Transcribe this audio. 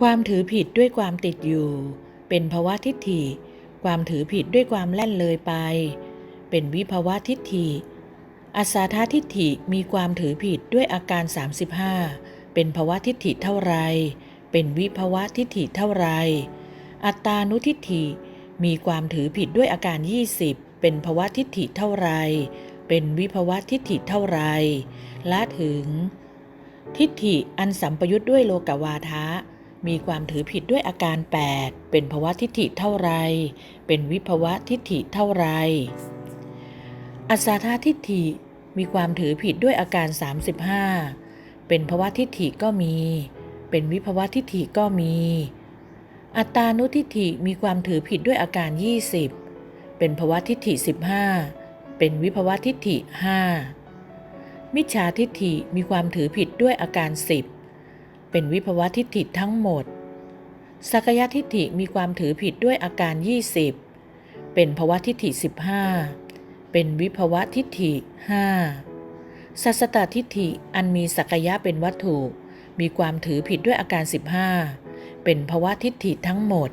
ความถือผิดด้วยความติดอยู่ เป็นภาวะทิฏฐิ ความถือผิดด้วยความแล่นเลยไป เป็นวิภาวะทิฏฐิอาสาททิฏฐิมีความถือผิดด้วยอาการ 35 เป็นภาวะทิฏฐิเท่าไร เป็นวิภาวะทิฏฐิเท่าไร อัตตานุทิฏฐิมีความถือผิดด้วยอาการ 20 เป็นภาวะทิฏฐิเท่าไร เป็นวิภาวะทิฏฐิเท่าไร ละถึง ทิฏฐิอันสัมปยุทธ์ด้วยโลกวาทะ มีความถือผิดด้วยอาการ 8 เป็นภาวะทิฏฐิเท่าไร เป็นวิภาวะทิฏฐิเท่าไร อัสสาธาทิฏฐิมีความถือผิดด้วยอาการ 35 เป็นภาวะทิฏฐิก็มี เป็นวิภาวะทิฏฐิก็มี อัตานุทิฏฐิมีความถือผิดด้วยอาการ 20 เป็นภาวะทิฏฐิ 15 เป็นวิภาวะทิฏฐิ 5 มิจฉาทิฏฐิมีความถือผิดด้วยอาการ 10 เป็นวิภาวะทิฏฐิทั้งหมด สักยทิฏฐิมีความถือผิดด้วยอาการ 20 เป็นภาวะทิฏฐิ 15 เป็นวิภาวะทิฏฐิ 5 สัสตตทิฏฐิอันมีสักยะเป็นวัตถุ มีความถือผิดด้วยอาการ 15 เป็นภาวะทิฏฐิทั้งหมด